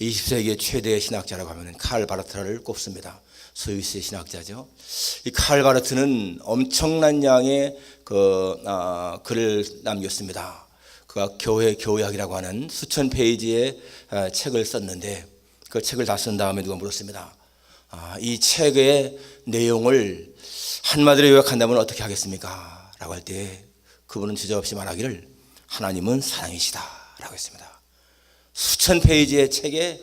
20세기의 최대 신학자라고 하면 칼 바르트를 꼽습니다. 스위스의 신학자죠. 이 칼 바르트는 엄청난 양의 그 아, 글을 남겼습니다. 그가 교회 교약이라고 하는 수천 페이지의 아, 책을 썼는데 그 책을 다 쓴 다음에 누가 물었습니다. 아, 이 책의 내용을 한마디로 요약한다면 어떻게 하겠습니까? 라고 할 때 그분은 주저없이 말하기를 하나님은 사랑이시다 라고 했습니다. 수천 페이지의 책의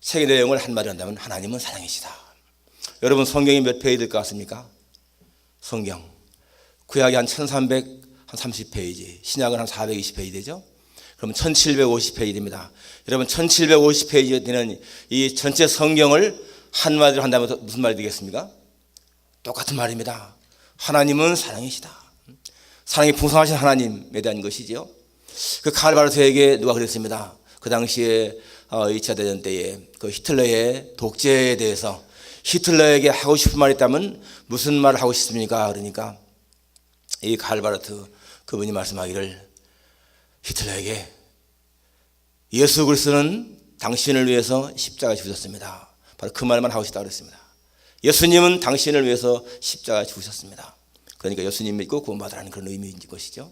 책의 내용을 한마디로 한다면 하나님은 사랑이시다. 여러분 성경이 몇 페이지 될 것 같습니까? 성경 구약이 한 1330페이지, 신약은 한 420페이지 되죠? 그럼 1750페이지 됩니다. 여러분 1750페이지 되는 이 전체 성경을 한마디로 한다면 무슨 말이 되겠습니까? 똑같은 말입니다. 하나님은 사랑이시다. 사랑이 풍성하신 하나님에 대한 것이죠. 그 칼바르트에게 누가 그랬습니다. 그 당시에 2차 대전 때에 그 히틀러의 독재에 대해서 히틀러에게 하고 싶은 말이 있다면 무슨 말을 하고 싶습니까? 그러니까 이 칼바르트 그분이 말씀하기를 히틀러에게 예수 그리스도는 당신을 위해서 십자가 죽으셨습니다. 바로 그 말만 하고 싶다고 그랬습니다. 예수님은 당신을 위해서 십자가 죽으셨습니다. 그러니까 예수님 믿고 구원받으라는 그런 의미인 것이죠.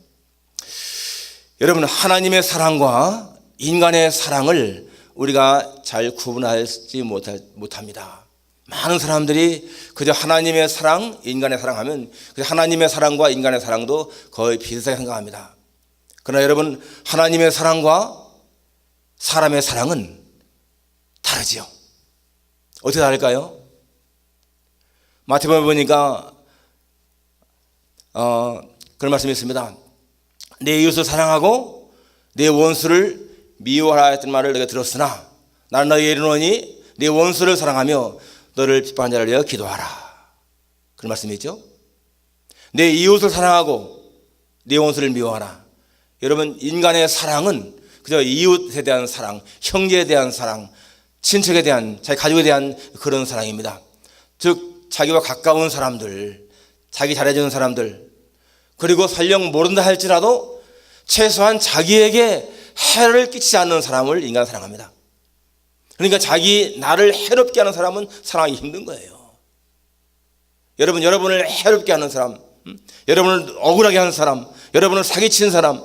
여러분 하나님의 사랑과 인간의 사랑을 우리가 잘 구분하지 못합니다. 많은 사람들이 그저 하나님의 사랑, 인간의 사랑 하면 그저 하나님의 사랑과 인간의 사랑도 거의 비슷하게 생각합니다. 그러나 여러분 하나님의 사랑과 사람의 사랑은 다르지요. 어떻게 다를까요? 마태복음 보니까 어, 그런 말씀이 있습니다. 내 이웃을 사랑하고 내 원수를 미워하라 했던 말을 내가 들었으나 나는 너희에 이르노니 내 원수를 사랑하며 너를 비판한 자를 위하여 기도하라. 그런 말씀이 있죠. 내 이웃을 사랑하고 내 원수를 미워하라. 여러분 인간의 사랑은 그저 이웃에 대한 사랑, 형제에 대한 사랑, 친척에 대한 자기 가족에 대한 그런 사랑입니다. 즉 자기와 가까운 사람들, 자기 잘해주는 사람들, 그리고 설령 모른다 할지라도 최소한 자기에게 해를 끼치지 않는 사람을 인간 사랑합니다. 그러니까 자기 나를 해롭게 하는 사람은 사랑하기 힘든 거예요. 여러분, 여러분을 해롭게 하는 사람, 음? 여러분을 억울하게 하는 사람, 여러분을 사기치는 사람,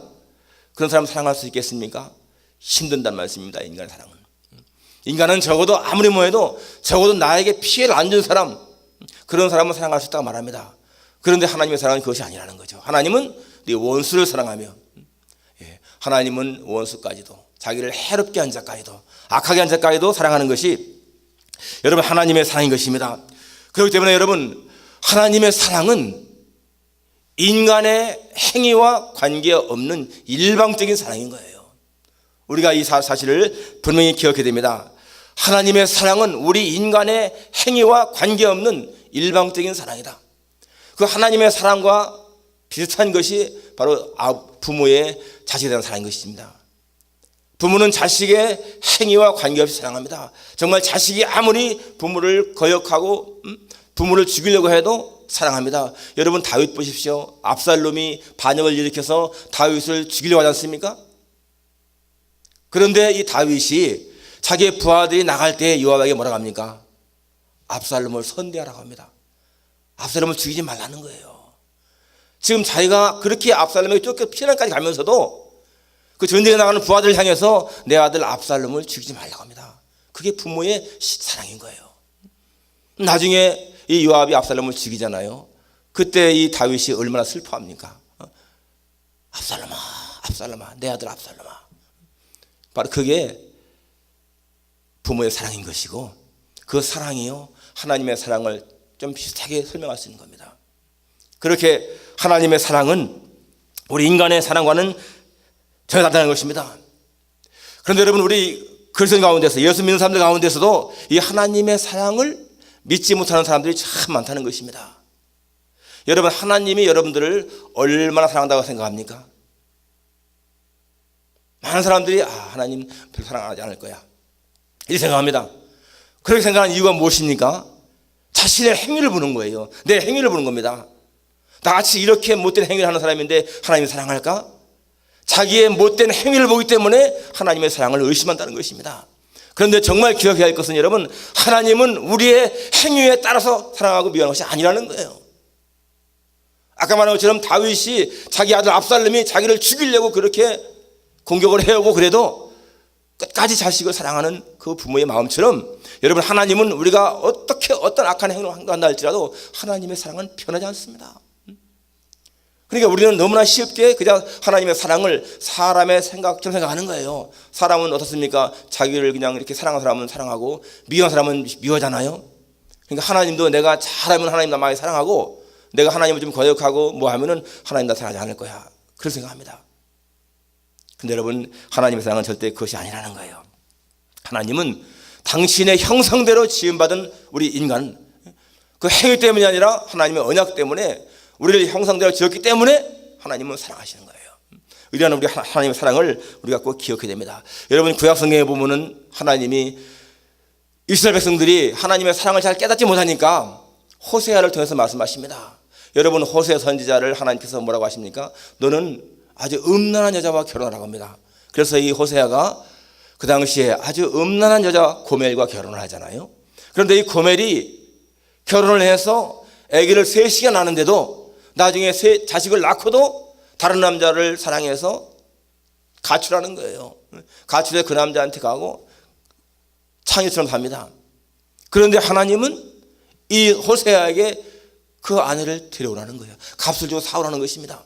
그런 사람 사랑할 수 있겠습니까? 힘든단 말씀입니다. 인간의 사랑은. 인간은 적어도 아무리 뭐해도 적어도 나에게 피해를 안 준 사람, 그런 사람은 사랑할 수 있다고 말합니다. 그런데 하나님의 사랑은 그것이 아니라는 거죠. 하나님은 네 원수를 사랑하며, 예, 하나님은 원수까지도 자기를 해롭게 한 자까지도 악하게 한 자까지도 사랑하는 것이 여러분 하나님의 사랑인 것입니다. 그렇기 때문에 여러분 하나님의 사랑은 인간의 행위와 관계없는 일방적인 사랑인 거예요. 우리가 이 사실을 분명히 기억해야 됩니다. 하나님의 사랑은 우리 인간의 행위와 관계없는 일방적인 사랑이다. 그 하나님의 사랑과 비슷한 것이 바로 아, 부모의 자식에 대한 사랑인 것입니다. 부모는 자식의 행위와 관계없이 사랑합니다. 정말 자식이 아무리 부모를 거역하고 음, 부모를 죽이려고 해도 사랑합니다. 여러분 다윗 보십시오. 압살롬이 반역을 일으켜서 다윗을 죽이려고 하지 않습니까? 그런데 이 다윗이 자기의 부하들이 나갈 때 요압에게 뭐라고 합니까? 압살롬을 선대하라고 합니다. 압살롬을 죽이지 말라는 거예요. 지금 자기가 그렇게 압살롬에게 쫓겨 피난까지 가면서도 그 전쟁에 나가는 부하들을 향해서 내 아들 압살롬을 죽이지 말라고 합니다. 그게 부모의 사랑인 거예요. 나중에 이 요압이 압살롬을 죽이잖아요. 그때 이 다윗이 얼마나 슬퍼합니까? 어? 압살롬아, 압살롬아, 내 아들 압살롬아. 바로 그게 부모의 사랑인 것이고 그 사랑이요 하나님의 사랑을 좀 비슷하게 설명할 수 있는 겁니다. 그렇게 하나님의 사랑은 우리 인간의 사랑과는 전혀 다르다는 것입니다. 그런데 여러분 우리 그리스도 가운데서 예수 믿는 사람들 가운데서도 이 하나님의 사랑을 믿지 못하는 사람들이 참 많다는 것입니다. 여러분 하나님이 여러분들을 얼마나 사랑한다고 생각합니까? 많은 사람들이 아, 하나님 별 사랑하지 않을 거야. 이렇게 생각합니다. 그렇게 생각하는 이유가 무엇입니까? 자신의 행위를 보는 거예요. 내 행위를 보는 겁니다. 나같이 이렇게 못된 행위를 하는 사람인데 하나님이 사랑할까? 자기의 못된 행위를 보기 때문에 하나님의 사랑을 의심한다는 것입니다. 그런데 정말 기억해야 할 것은 여러분 하나님은 우리의 행위에 따라서 사랑하고 미워하는 것이 아니라는 거예요. 아까 말한 것처럼 다윗이 자기 아들 압살롬이 자기를 죽이려고 그렇게 공격을 해오고 그래도 끝까지 자식을 사랑하는 그 부모의 마음처럼 여러분 하나님은 우리가 어떻게 어떤 악한 행동을 한다 할지라도 하나님의 사랑은 변하지 않습니다. 그러니까 우리는 너무나 쉽게 그냥 하나님의 사랑을 사람의 생각처럼 생각하는 거예요. 사람은 어떻습니까? 자기를 그냥 이렇게 사랑하는 사람은 사랑하고 미워하는 사람은 미워하잖아요. 그러니까 하나님도 내가 잘하면 하나님 나 많이 사랑하고 내가 하나님을 좀 거역하고 뭐 하면은 하나님 나 사랑하지 않을 거야. 그런 생각합니다. 근데 여러분 하나님의 사랑은 절대 그것이 아니라는 거예요. 하나님은 당신의 형상대로 지음받은 우리 인간 그 행위 때문이 아니라 하나님의 언약 때문에 우리를 형상대로 지었기 때문에 하나님은 사랑하시는 거예요. 이러한 우리 하나님의 사랑을 우리가 꼭 기억해야 됩니다. 여러분 구약 성경에 보면은 하나님이 이스라엘 백성들이 하나님의 사랑을 잘 깨닫지 못하니까 호세아를 통해서 말씀하십니다. 여러분 호세 선지자를 하나님께서 뭐라고 하십니까? 너는 아주 음란한 여자와 결혼하라고 합니다. 그래서 이 호세아가 그 당시에 아주 음란한 여자 고멜과 결혼을 하잖아요. 그런데 이 고멜이 결혼을 해서 아기를 셋이가 낳는데도 나중에 세 자식을 낳고도 다른 남자를 사랑해서 가출하는 거예요. 가출해 그 남자한테 가고 창의처럼 삽니다. 그런데 하나님은 이 호세아에게 그 아내를 데려오라는 거예요. 값을 주고 사오라는 것입니다.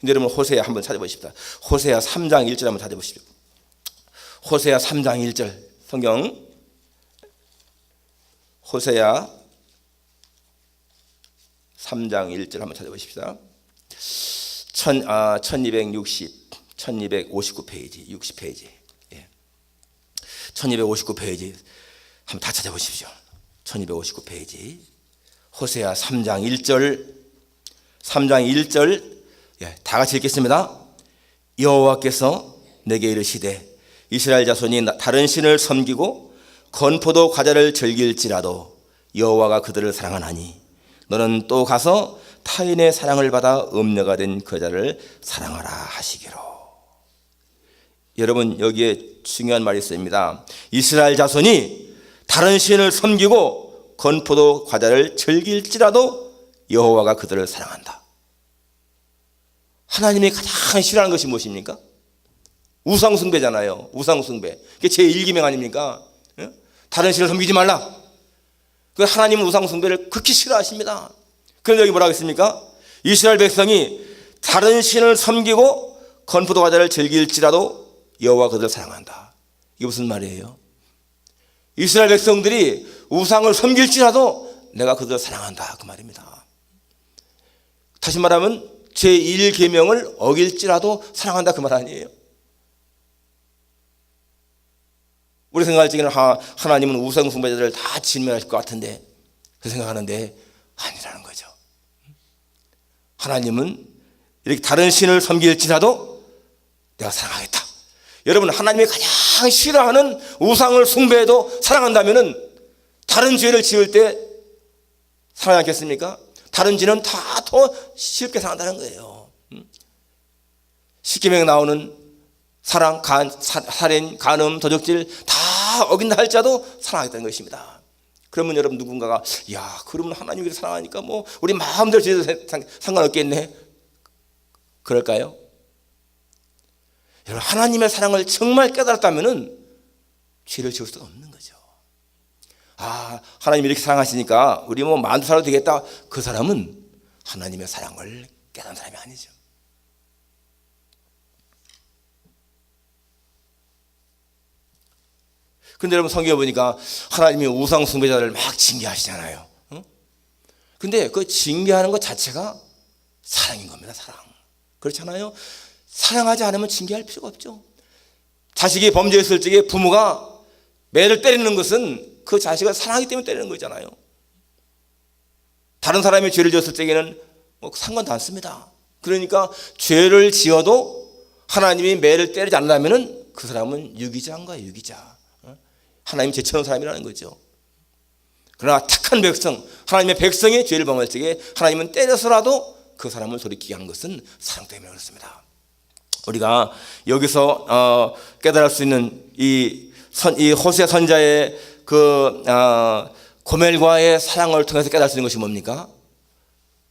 근데 여러분 호세아 한번 찾아보십시다. 호세아 3장 1절 한번 찾아보십시오. 호세아 3장 1절 성경 호세아 3장 1절 한번 찾아보십시다. 천, 아, 1260, 1259페이지, 60페이지. 예. 1259페이지. 한번 다 찾아보십시오. 1259페이지. 호세아 3장 1절, 3장 1절, 예, 다 같이 읽겠습니다. 여호와께서 내게 이르시되 이스라엘 자손이 다른 신을 섬기고 건포도 과자를 즐길지라도 여호와가 그들을 사랑하나니 너는 또 가서 타인의 사랑을 받아 음녀가 된그 여자를 사랑하라 하시기로. 여러분 여기에 중요한 말이 있습니다. 이스라엘 자손이 다른 신을 섬기고 건포도 과자를 즐길지라도 여호와가 그들을 사랑한다. 하나님이 가장 싫어하는 것이 무엇입니까? 우상숭배잖아요. 우상숭배. 그게 제 1기명 아닙니까? 다른 신을 섬기지 말라. 그 하나님은 우상 숭배를 극히 싫어하십니다. 그런데 여기 뭐라고 했습니까? 이스라엘 백성이 다른 신을 섬기고 건포도 과자를 즐길지라도 여호와 그들을 사랑한다. 이게 무슨 말이에요? 이스라엘 백성들이 우상을 섬길지라도 내가 그들을 사랑한다. 그 말입니다. 다시 말하면 제1계명을 어길지라도 사랑한다. 그 말 아니에요. 우리 생각할 적에는 하나님은 우상 숭배자들을 다 진멸하실 것 같은데 그 생각하는데 아니라는 거죠. 하나님은 이렇게 다른 신을 섬길지라도 내가 사랑하겠다. 여러분 하나님이 가장 싫어하는 우상을 숭배해도 사랑한다면은 다른 죄를 지을 때 사랑하지 않겠습니까? 다른 죄는 다 더 쉽게 사랑한다는 거예요. 십계명에 나오는 사랑, 간, 살 인, 간음, 도적질 다 어긴다 할지라도 사랑하겠다는 것입니다. 그러면 여러분 누군가가 야 그러면 하나님이 사랑하니까 뭐 우리 마음대로 지내도 상관없겠네. 그럴까요? 여러분 하나님의 사랑을 정말 깨달았다면은 죄를 지을 수가 없는 거죠. 아 하나님 이렇게 사랑하시니까 우리 뭐 만두 살아도 되겠다. 그 사람은 하나님의 사랑을 깨달은 사람이 아니죠. 근데 여러분 성경에 보니까 하나님이 우상 숭배자를 막 징계하시잖아요. 근데 그 징계하는 것 자체가 사랑인 겁니다. 사랑. 그렇잖아요. 사랑하지 않으면 징계할 필요가 없죠. 자식이 범죄했을 적에 부모가 매를 때리는 것은 그 자식을 사랑하기 때문에 때리는 거잖아요. 다른 사람이 죄를 지었을 적에는 뭐 상관도 않습니다. 그러니까 죄를 지어도 하나님이 매를 때리지 않는다면 그 사람은 유기자인 거예요, 유기자. 하나님 제쳐놓은 사람이라는 거죠. 그러나 착한 백성, 하나님의 백성이 죄를 범할 적에 하나님은 때려서라도 그 사람을 돌이키게 하는 것은 사랑 때문에 그렇습니다. 우리가 여기서 어, 깨달을 수 있는 이 선, 이 호세 선자의 그 어, 고멜과의 사랑을 통해서 깨달을 수 있는 것이 뭡니까?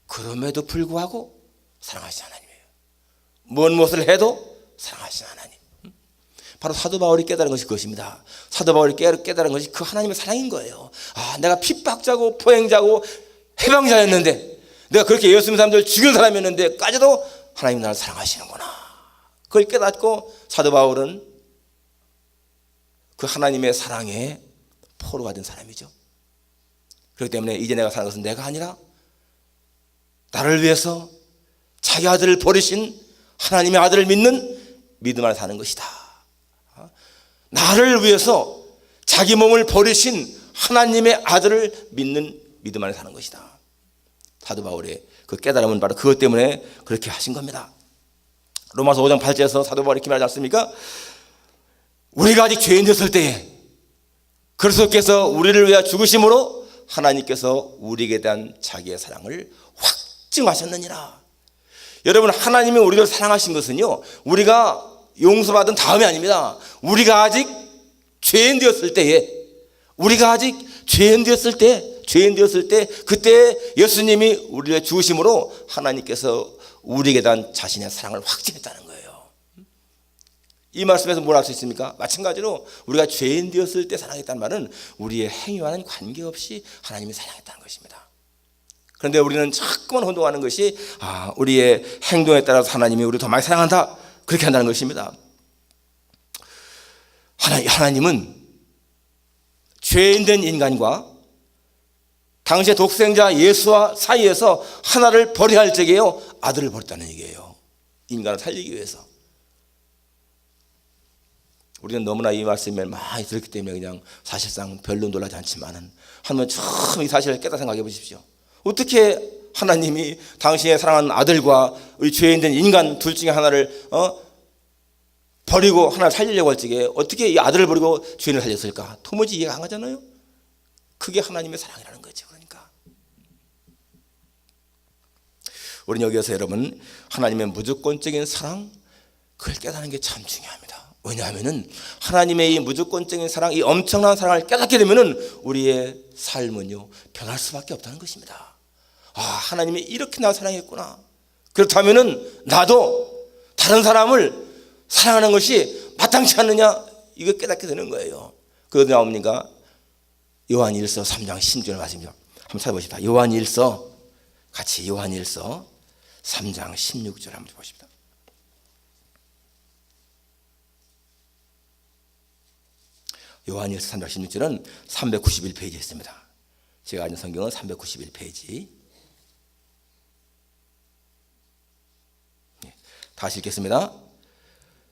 그럼에도 불구하고 사랑하시는 하나님이에요. 뭔 무엇을 해도 사랑하시는 하나님. 바로 사도 바울이 깨달은 것이 그것입니다. 사도 바울이 깨- 깨달은 것이 그 하나님의 사랑인 거예요. 아, 내가 핍박자고 포행자고 해방자였는데 내가 그렇게 예수 믿는 사람들 죽인 사람이었는데까지도 하나님 나를 사랑하시는구나. 그걸 깨닫고 사도 바울은 그 하나님의 사랑에 포로가 된 사람이죠. 그렇기 때문에 이제 내가 사는 것은 내가 아니라 나를 위해서 자기 아들을 버리신 하나님의 아들을 믿는 믿음 안에 사는 것이다. 나를 위해서 자기 몸을 버리신 하나님의 아들을 믿는 믿음 안에 사는 것이다. 사도 바울의 그 깨달음은 바로 그것 때문에 그렇게 하신 겁니다. 로마서 5장 8절에서 사도 바울이 이렇게 말하지 않습니까? 우리가 아직 죄인 됐을 때에 그리스도께서 우리를 위하여 죽으심으로 하나님께서 우리에게 대한 자기의 사랑을 확증하셨느니라. 여러분 하나님이 우리를 사랑하신 것은요 우리가 용서받은 다음이 아닙니다. 우리가 아직 죄인 되었을 때에 우리가 아직 죄인 되었을 때 죄인 되었을 때 그때 예수님이 우리를 죽으심으로 하나님께서 우리에게 대한 자신의 사랑을 확증했다는 거예요. 이 말씀에서 뭘 알 수 있습니까? 마찬가지로 우리가 죄인 되었을 때 사랑했다는 말은 우리의 행위와는 관계없이 하나님이 사랑했다는 것입니다. 그런데 우리는 자꾸만 혼동하는 것이 아, 우리의 행동에 따라서 하나님이 우리를 더 많이 사랑한다. 그렇게 한다는 것입니다. 하나, 하나님 은 죄인된 인간과 당시의 독생자 예수와 사이에서 하나를 버려야 할 적에요. 아들을 버렸다는 얘기예요. 인간을 살리기 위해서. 우리는 너무나 이 말씀을 많이 들었기 때문에 그냥 사실상 별로 놀라지 않지만은 한번 처음 이 사실을 깨닫 생각해 보십시오. 어떻게 하나님이 당신의 사랑하는 아들과 우리 죄인 된 인간 둘 중에 하나를 어? 버리고 하나를 살리려고 할 적에 어떻게 이 아들을 버리고 죄인을 살렸을까? 도무지 이해가 안 가잖아요. 그게 하나님의 사랑이라는 거죠. 그러니까 우리는 여기에서 여러분 하나님의 무조건적인 사랑 그걸 깨닫는 게 참 중요합니다. 왜냐하면은 하나님의 이 무조건적인 사랑, 이 엄청난 사랑을 깨닫게 되면은 우리의 삶은요 변할 수밖에 없다는 것입니다. 아 하나님이 이렇게 나 사랑했구나. 그렇다면은 나도 다른 사람을 사랑하는 것이 마땅치 않느냐 이거 깨닫게 되는 거예요. 그 어디 나옵니까? 요한 1서 3장 16절 말씀입니다. 한번 찾아보십시다. 요한 1서 같이 요한 1서 3장 16절 한번 보십시다. 요한일서 3장 16절은 391페이지에 있습니다. 제가 아는 성경은 391페이지. 예, 다시 읽겠습니다.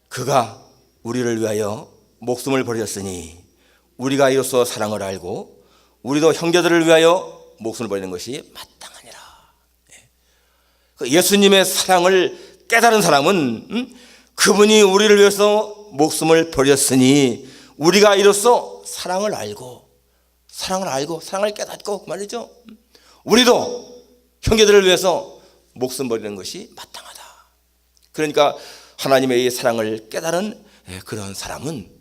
그가 우리를 위하여 목숨을 버렸으니 우리가 이로써 사랑을 알고 우리도 형제들을 위하여 목숨을 버리는 것이 마땅하니라. 예. 그 예수님의 사랑을 깨달은 사람은 음? 그분이 우리를 위해서 목숨을 버렸으니 우리가 이로써 사랑을 알고 사랑을 알고 사랑을 깨닫고 그 말이죠. 우리도 형제들을 위해서 목숨 버리는 것이 마땅하다. 그러니까 하나님의 이 사랑을 깨달은 예, 그런 사람은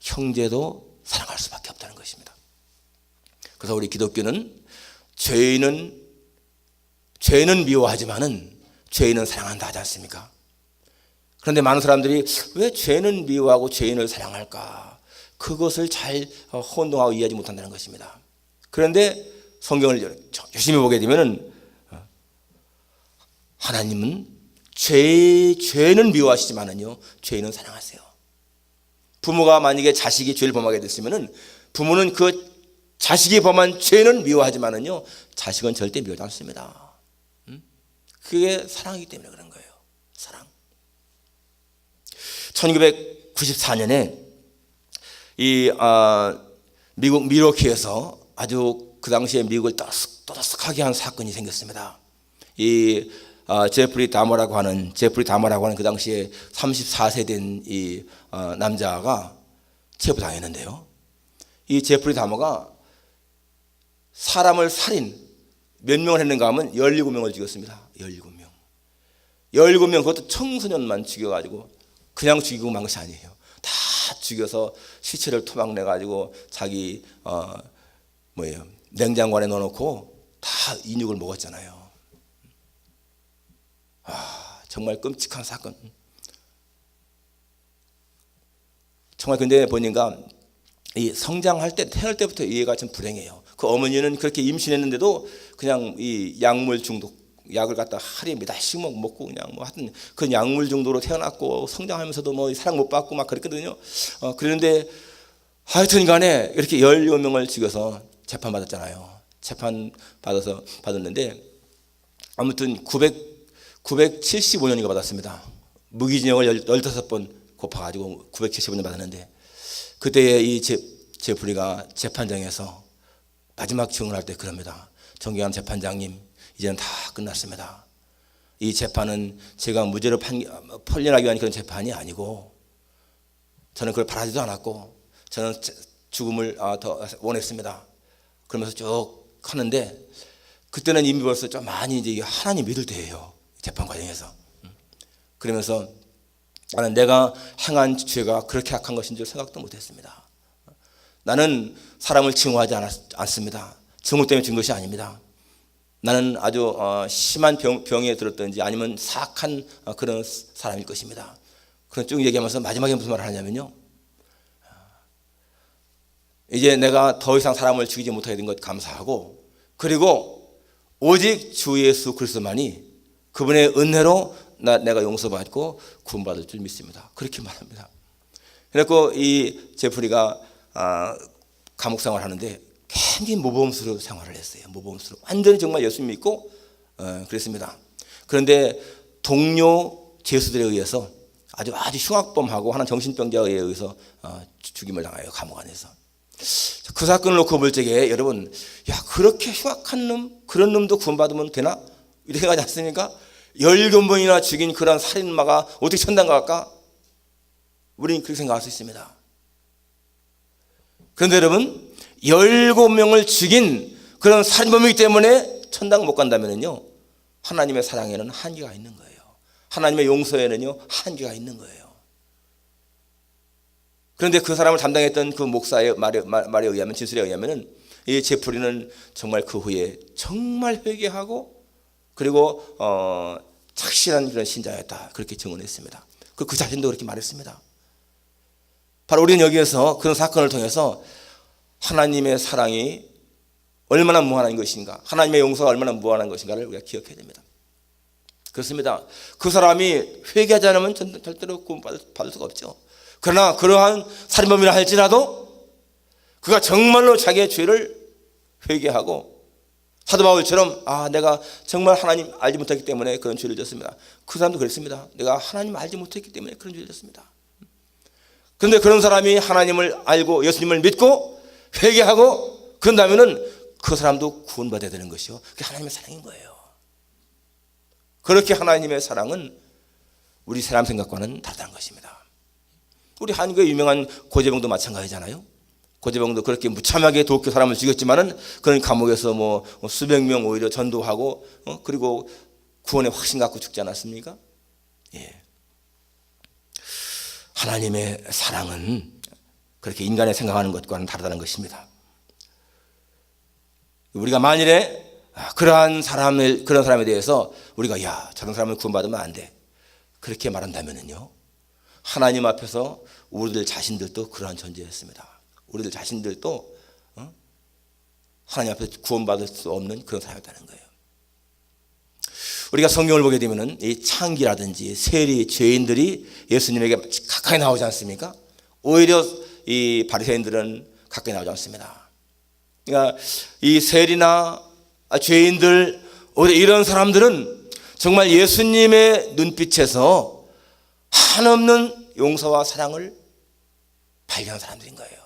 형제도 사랑할 수밖에 없다는 것입니다. 그래서 우리 기독교는 죄인은 죄는 미워하지만은 죄인은 사랑한다 하지 않습니까? 그런데 많은 사람들이 왜 죄는 미워하고 죄인을 사랑할까? 그것을 잘 어, 혼동하고 이해하지 못한다는 것입니다. 그런데 성경을 열심히 보게 되면은 어, 하나님은 죄 죄는 미워하시지만은요 죄인은 사랑하세요. 부모가 만약에 자식이 죄를 범하게 됐으면은 부모는 그 자식이 범한 죄는 미워하지만은요 자식은 절대 미워하지 않습니다. 음? 그게 사랑이기 때문에 그런 거예요. 사랑. 1994년에 이 아, 미국 미러키에서 아주 그 당시에 미국을 떠들썩, 떠들썩하게 한 사건이 생겼습니다. 이 아, 제프리 다머라고 하는 제프리 다머라고 하는 그 당시에 34세 된 이 남자가 체포당했는데요. 이 제프리 다머가 사람을 살인 몇 명을 했는가 하면 17명을 죽였습니다. 17명. 17명 그것도 청소년만 죽여 가지고 그냥 죽이고 만 것이 아니에요. 다 죽여서 시체를 토막내 가지고 자기 어 뭐예요 냉장고 안에 넣어 놓고 다 인육을 먹었잖아요. 아 정말 끔찍한 사건. 정말 근데 보니까 이 성장할 때 태어날 때부터 이해가 좀 불행해요. 그 어머니는 그렇게 임신했는데도 그냥 이 약물 중독 약을 갖다 하루에 몇 알씩 먹- 먹고 그냥 뭐 하여튼 그 약물 중독으로 태어났고 성장하면서도 뭐 사랑 못 받고 막 그랬거든요. 어 그런데 하여튼 간에 이렇게 17명을 죽여서 재판 받았잖아요. 재판 받아서 받았는데 아무튼 900 975년인가 받았습니다. 무기징역을 15번 곱해가지고 975년 받았는데 그때 이 제, 제프리가 재판장에서 마지막 증언할 때 그럽니다. 존경하는 재판장님, 이제는 다 끝났습니다. 이 재판은 제가 무죄로 판, 판례하기 위한 그런 재판이 아니고 저는 그걸 바라지도 않았고 저는 제- 죽음을 아, 더 원했습니다. 그러면서 쭉 하는데 그때는 이미 벌써 좀 많이 이제 하나님 믿을 때예요. 재판 과정에서. 그러면서 나는 내가 행한 죄가 그렇게 악한 것인 줄 생각도 못했습니다. 나는 사람을 증오하지 않았, 않습니다. 증오 때문에 진 것이 아닙니다. 나는 아주 어, 심한 병, 병에 들었든지 아니면 사악한 어, 그런 사람일 것입니다. 그런 쭉 얘기하면서 마지막에 무슨 말을 하냐면요. 이제 내가 더 이상 사람을 죽이지 못하게 된 것 감사하고 그리고 오직 주 예수 그리스도만이 그분의 은혜로 나, 내가 용서받고 구원받을 줄 믿습니다. 그렇게 말합니다. 그래서 이 제프리가 아, 감옥 생활을 하는데 굉장히 모범수로 생활을 했어요. 모범수로 완전히 정말 예수 믿고 어, 그랬습니다. 그런데 동료 죄수들에 의해서 아주 아주 흉악범하고 하는 정신병자에 의해서 어, 죽임을 당하여 감옥 안에서 그 사건을 놓고 볼 적에 여러분 야 그렇게 흉악한 놈 그런 놈도 구원받으면 되나 이렇게 생각하지 않습니까? 열여덟 번이나 죽인 그런 살인마가 어떻게 천당 갈까? 우리는 그렇게 생각할 수 있습니다. 그런데 여러분 열곱 명을 죽인 그런 살인범이기 때문에 천당 못 간다면요 하나님의 사랑에는 한계가 있는 거예요. 하나님의 용서에는요 한계가 있는 거예요. 그런데 그 사람을 담당했던 그 목사의 말에, 말- 말에 의하면 진술에 의하면은 이 제프리는 정말 그 후에 정말 회개하고 그리고 어, 착실한 그런 신자였다 그렇게 증언했습니다. 그, 그 자신도 그렇게 말했습니다. 바로 우리는 여기에서 그런 사건을 통해서 하나님의 사랑이 얼마나 무한한 것인가, 하나님의 용서가 얼마나 무한한 것인가를 우리가 기억해야 됩니다. 그렇습니다. 그 사람이 회개하지 않으면 전- 절대로 구원받을 받을 수가 없죠. 그러나 그러한 살인범이라 할지라도 그가 정말로 자기의 죄를 회개하고 사도 바울처럼 아 내가 정말 하나님 알지 못했기 때문에 그런 죄를 졌습니다. 그 사람도 그랬습니다. 내가 하나님 알지 못했기 때문에 그런 죄를 졌습니다. 그런데 그런 사람이 하나님을 알고 예수님을 믿고 회개하고 그런다면은 그 사람도 구원받아야 되는 것이요. 그게 하나님의 사랑인 거예요. 그렇게 하나님의 사랑은 우리 사람 생각과는 다르다는 것입니다. 우리 한국의 유명한 고재봉도 마찬가지잖아요. 고재봉도 그렇게 무참하게 도쿄 사람을 죽였지만은 그런 감옥에서 뭐 수백 명 오히려 전도하고 어? 그리고 구원의 확신 갖고 죽지 않았습니까? 예. 하나님의 사랑은 그렇게 인간의 생각하는 것과는 다르다는 것입니다. 우리가 만일에 아, 그러한 사람을 그런 사람에 대해서 우리가 야 저런 사람을 구원받으면 안 돼. 그렇게 말한다면은요. 하나님 앞에서 우리들 자신들도 그러한 존재였습니다. 우리들 자신들도 어? 하나님 앞에서 구원받을 수 없는 그런 사람이었다는 거예요. 우리가 성경을 보게 되면은 이 창기라든지 세리 죄인들이 예수님에게 가까이 나오지 않습니까? 오히려 이 바리새인들은 가까이 나오지 않습니다. 그러니까 이 세리나 죄인들 오히려 이런 사람들은 정말 예수님의 눈빛에서 한없는 용서와 사랑을 발견한 사람들인 거예요.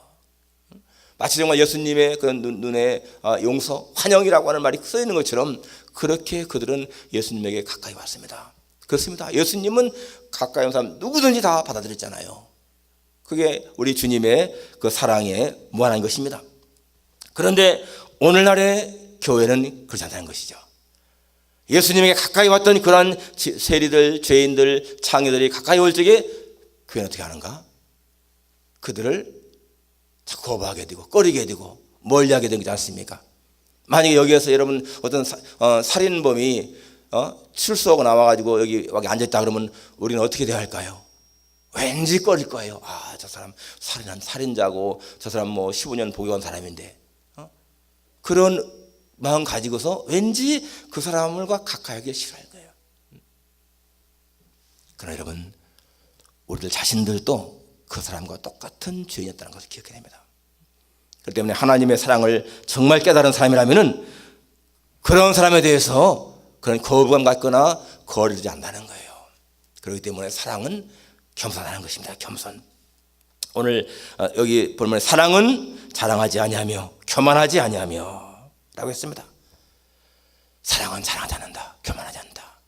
마치 정말 예수님의 그 눈, 눈에 아, 용서, 환영이라고 하는 말이 써 있는 것처럼 그렇게 그들은 예수님에게 가까이 왔습니다. 그렇습니다. 예수님은 가까이 온 사람 누구든지 다 받아들였잖아요. 그게 우리 주님의 그 사랑에 무한한 것입니다. 그런데 오늘날의 교회는 그렇지 않다는 것이죠. 예수님에게 가까이 왔던 그러한 지- 세리들, 죄인들, 창의들이 가까이 올 적에 교회는 어떻게 하는가? 그들을 자꾸 거부하게 되고 꺼리게 되고 멀리하게 되지 않습니까? 만약에 여기에서 여러분 어떤 사, 어, 살인범이 어, 출소하고 나와가지고 여기 앉아있다 그러면 우리는 어떻게 대야 할까요? 왠지 꺼릴 거예요. 아, 저 사람 살인한 살인자고 저 사람 뭐 15년 복역한 사람인데 어? 그런 마음 가지고서 왠지 그 사람을과 가까이 하기 싫어할 거예요. 그러나 여러분 우리들 자신들도 그 사람과 똑같은 죄인이었다는 것을 기억해야 됩니다. 그렇기 때문에 하나님의 사랑을 정말 깨달은 사람이라면은 그런 사람에 대해서 그런 거부감 갖거나 거리지 않는다는 거예요. 그렇기 때문에 사랑은 겸손하는 것입니다. 겸손. 오늘 어, 여기 보면 사랑은 자랑하지 아니하며 교만하지 아니하며라고 했습니다. 사랑은 자랑하지 않는다. 교만하지 않는다.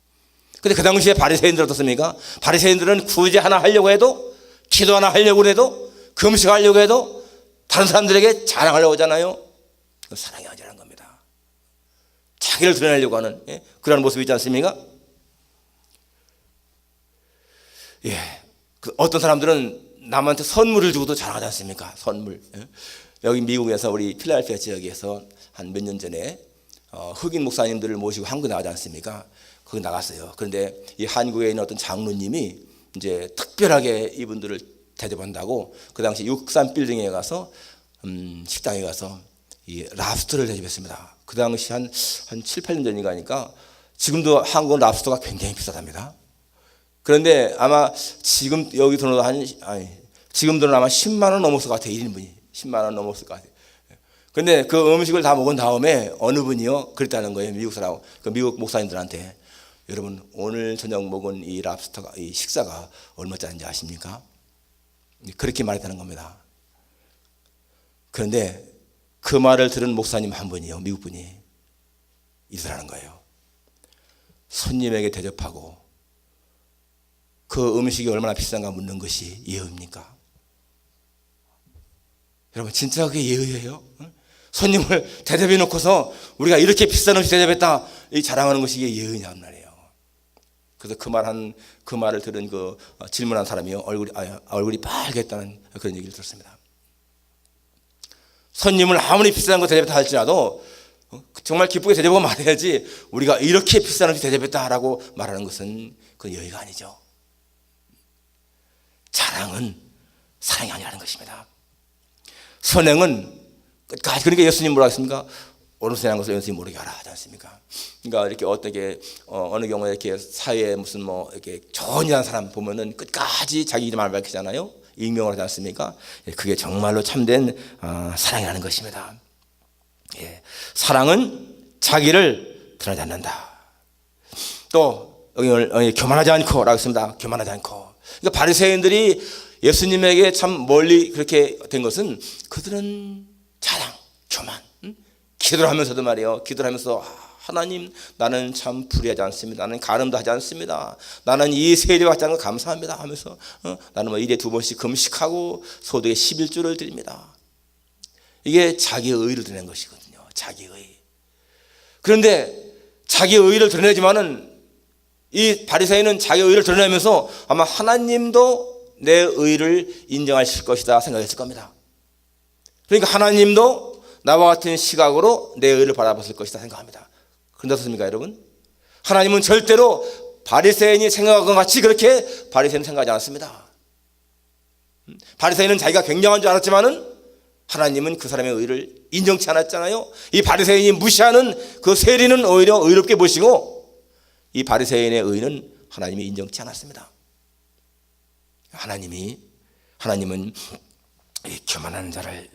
근데 그 당시에 바리새인들 어떻습니까? 바리새인들은 구제 하나 하려고 해도 기도 하나 하려고 해도 금식 하려고 해도 다른 사람들에게 자랑하려고 하잖아요. 사랑이 아니라는 겁니다. 자기를 드러내려고 하는 예? 그런 모습이 있지 않습니까? 예. 그 어떤 사람들은 남한테 선물을 주고도 자랑하지 않습니까? 선물. 예? 여기 미국에서 우리 필라델피아 지역에서 한 몇 년 전에 어, 흑인 목사님들을 모시고 한국 나가지 않습니까? 거기 나갔어요. 그런데 이 한국에 있는 어떤 장로님이 이제 특별하게 이분들을 대접한다고 그 당시 63 빌딩에 가서 음, 식당에 가서 이 랍스터를 대접했습니다. 그 당시 한, 한 7, 8년 전인가 하니까 지금도 한국 랍스터가 굉장히 비싸답니다. 그런데 아마 지금 여기 돈으로 한 아니 지금 돈으로 아마 10만 원 넘었을 것 같아요. 1인분이 10만 원 넘었을 것 같아요. 근데 그 음식을 다 먹은 다음에 어느 분이요 그랬다는 거예요. 미국 사람, 그 미국 목사님들한테 여러분 오늘 저녁 먹은 이 랍스터가 이 식사가 얼마짜리인지 아십니까? 그렇게 말했다는 겁니다. 그런데 그 말을 들은 목사님 한 분이요 미국 분이 이러라는 거예요. 손님에게 대접하고 그 음식이 얼마나 비싼가 묻는 것이 예의입니까? 여러분 진짜 그게 예의예요? 응? 손님을 대접해 놓고서 우리가 이렇게 비싼 음식 대접했다 이 자랑하는 것이 예의냐 말이에요. 그래서 그 말한 그 말을 들은 그 어, 질문한 사람이요 얼굴이 아, 얼굴이 빨개졌다는 그런 얘기를 들었습니다. 손님을 아무리 비싼 거 대접했다 할지라도 어, 정말 기쁘게 대접하고 말해야지 우리가 이렇게 비싼 음식 대접했다라고 말하는 것은 그 예의가 아니죠. 자랑은 사랑이 아니라는 것입니다. 선행은 끝까지 그러니까 예수님 뭐라 했습니까? 선한 것을 연습히 모르게 하라 하지 않습니까? 그러니까 이렇게 어떻게 어, 느 경우에 이렇게 사회에 무슨 뭐 이렇게 일하는 사람 보면은 끝까지 자기 이름 을 밝히잖아요. 익명을 하지 않습니까? 예, 그게 정말로 참된 어, 사랑이라는 것입니다. 예, 사랑은 자기를 드러내지 않는다. 또 여기 교만하지 않고라고 했습니다. 교만하지 않고. 그러니까 바리새인들이 예수님에게 참 멀리 그렇게 된 것은 그들은 자랑, 교만, 응? 기도를 하면서도 말이에요. 기도를 하면서 아, 하나님 나는 참 불의하지 않습니다. 나는 가늠도 하지 않습니다. 나는 이 세례 않은 거 감사합니다 하면서 어? 나는 뭐 일에 두 번씩 금식하고 소득에 11주를 드립니다. 이게 자기의 의를 드러낸 것이거든요. 자기의 의. 그런데 자기의 의를 드러내지만은 이 바리새인은 자기의 의를 드러내면서 아마 하나님도 내 의를 인정하실 것이다 생각했을 겁니다. 그러니까 하나님도 나와 같은 시각으로 내 의를 바라봤을 것이다 생각합니다. 그런데 어떻습니까, 여러분? 하나님은 절대로 바리새인이 생각한 것 같이 그렇게 바리새인은 생각하지 않았습니다. 바리새인은 자기가 굉장한 줄 알았지만은 하나님은 그 사람의 의를 인정치 않았잖아요. 이 바리새인이 무시하는 그 세리는 오히려 의롭게 보시고 이 바리새인의 의는 하나님이 인정치 않았습니다. 하나님이 하나님은 교만하는 자를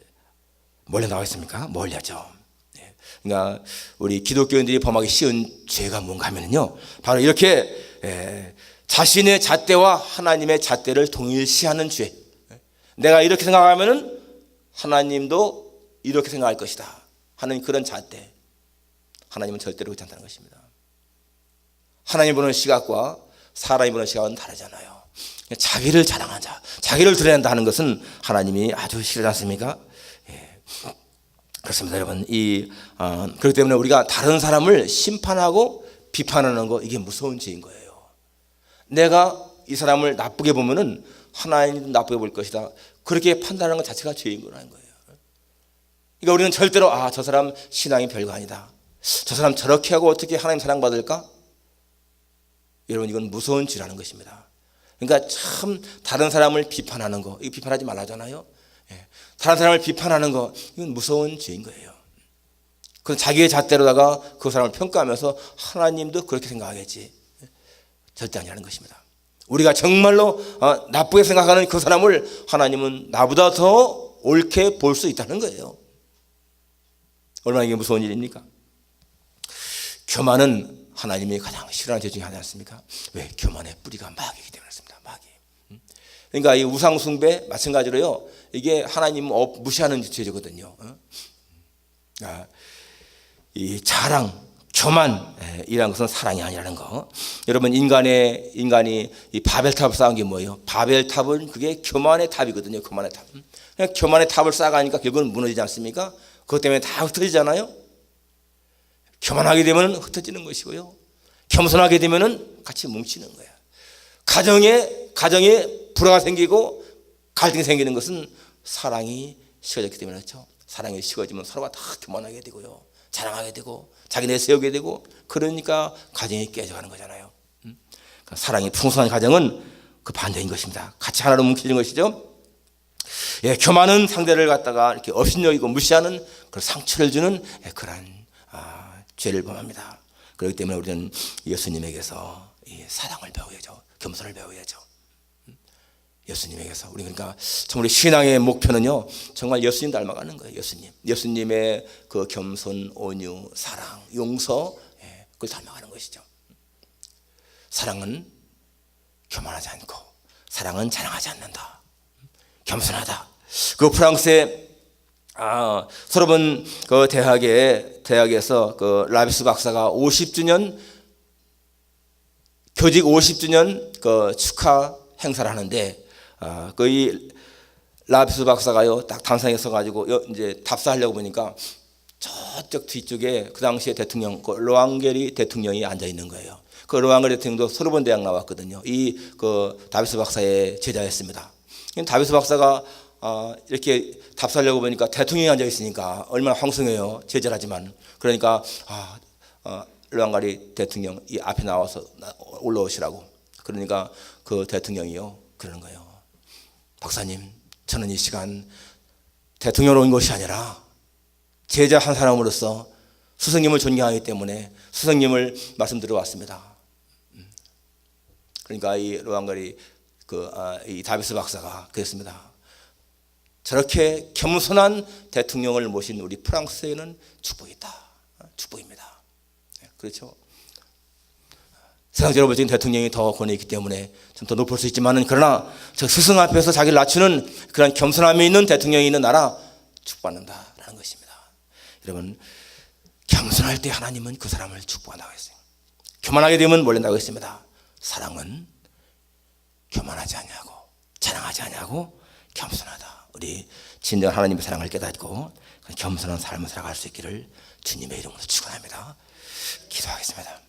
멀리 나와 있습니까? 멀리하죠. 예. 그러니까 우리 기독교인들이 범하기 쉬운 죄가 뭔가 하면요, 바로 이렇게 예, 자신의 잣대와 하나님의 잣대를 동일시하는 죄. 내가 이렇게 생각하면은 하나님도 이렇게 생각할 것이다 하는 그런 잣대. 하나님은 절대로 그렇지 않다는 것입니다. 하나님 보는 시각과 사람이 보는 시각은 다르잖아요. 자기를 자랑한 자, 자기를 드러낸다 하는 것은 하나님이 아주 싫지 않습니까? 예. 그렇습니다, 여러분. 이 어, 그렇기 때문에 우리가 다른 사람을 심판하고 비판하는 거 이게 무서운 죄인 거예요. 내가 이 사람을 나쁘게 보면은 하나님도 나쁘게 볼 것이다. 그렇게 판단하는 것 자체가 죄인 거라는 거예요. 그러니까 우리는 절대로 아 저 사람 신앙이 별거 아니다. 저 사람 저렇게 하고 어떻게 하나님 사랑받을까? 여러분 이건 무서운 죄라는 것입니다. 그러니까 참 다른 사람을 비판하는 거, 이거 비판하지 말라잖아요. 예. 다른 사람을 비판하는 거, 이건 무서운 죄인 거예요. 그 자기의 잣대로다가 그 사람을 평가하면서 하나님도 그렇게 생각하겠지. 절대 아니라는 것입니다. 우리가 정말로 어, 나쁘게 생각하는 그 사람을 하나님은 나보다 더 옳게 볼 수 있다는 거예요. 얼마나 이게 무서운 일입니까? 교만은 하나님이 가장 싫어하는 죄 중에 하나지 않습니까? 왜? 교만의 뿌리가 마귀이기 때문에 그렇습니다. 마귀. 음? 그러니까 이 우상숭배 마찬가지로요. 이게 하나님 을 무시하는 죄거든요. 어? 아, 이 자랑, 교만 예, 것은 사랑이 아니라는 거. 여러분 인간의 인간이 이 바벨탑을 쌓은 게 뭐예요? 바벨탑은 그게 교만의 탑이거든요. 교만의 탑. 교만의 탑을 쌓아가니까 결국은 무너지지 않습니까? 그것 때문에 다 흩어지잖아요. 교만하게 되면 흩어지는 것이고요. 겸손하게 되면은 같이 뭉치는 거예요. 가정에 가정에 불화가 생기고 갈등이 생기는 것은 사랑이 식어졌기 때문에 그렇죠. 사랑이 식어지면 서로가 다 교만하게 되고요. 자랑하게 되고 자기 내세우게 되고 그러니까 가정이 깨져가는 거잖아요. 음? 그러니까 사랑이 풍성한 가정은 그 반대인 것입니다. 같이 하나로 뭉치는 것이죠. 예, 교만은 상대를 갖다가 이렇게 업신여기고 무시하는 그 상처를 주는 예, 그러한 아, 죄를 범합니다. 그렇기 때문에 우리는 예수님에게서 이 사랑을 배워야죠. 겸손을 배워야죠. 음? 예수님에게서 우리 그러니까 참 우리 신앙의 목표는요 정말 예수님 닮아가는 거예요. 예수님, 예수님의 그 겸손, 온유, 사랑, 용서 예, 그걸 닮아가는 것이죠. 사랑은 교만하지 않고 사랑은 자랑하지 않는다. 겸손하다. 그 프랑스의 아, 소르본 그 대학에 대학에서 그 라비스 박사가 50주년 교직 50주년 그 축하 행사를 하는데 아, 그이 라비스 박사가요 딱 단상에 서가지고 여- 이제 답사하려고 보니까 저쪽 뒤쪽에 그 당시에 대통령 그 로앙게리 대통령이 앉아 있는 거예요. 그 로앙게리 대통령도 소르본 대학 나왔거든요. 이 그 다비스 박사의 제자였습니다. 다비스 박사가 어, 이렇게 답사하려고 보니까 대통령이 앉아 있으니까 얼마나 황송해요. 제자라지만 그러니까 아, 어, 로앙가리 대통령 이 앞에 나와서 나- 올라오시라고 그러니까 그 대통령이요 그러는 거예요. 박사님, 저는 이 시간 대통령으로 온 것이 아니라 제자 한 사람으로서 스승님을 존경하기 때문에 스승님을 말씀드려 왔습니다. 음. 그러니까 이 로안거리 그, 아, 이 다비스 박사가 그랬습니다. 저렇게 겸손한 대통령을 모신 우리 프랑스에는 축복이다. 축복입니다. 네, 그렇죠. 세상적으로 볼 때는 대통령이 더 권위 있기 때문에 좀 더 높을 수 있지만은 그러나 저 스승 앞에서 자기를 낮추는 그런 겸손함이 있는 대통령이 있는 나라 축복받는다라는 것입니다. 여러분 겸손할 때 하나님은 그 사람을 축복한다고 했어요. 교만하게 되면 몰린다고 했습니다. 사랑은 교만하지 않냐고 자랑하지 않냐고 겸손하다. 우리 진정 하나님의 사랑을 깨닫고 겸손한 삶을 살아갈 수 있기를 주님의 이름으로 축원합니다. 기도하겠습니다.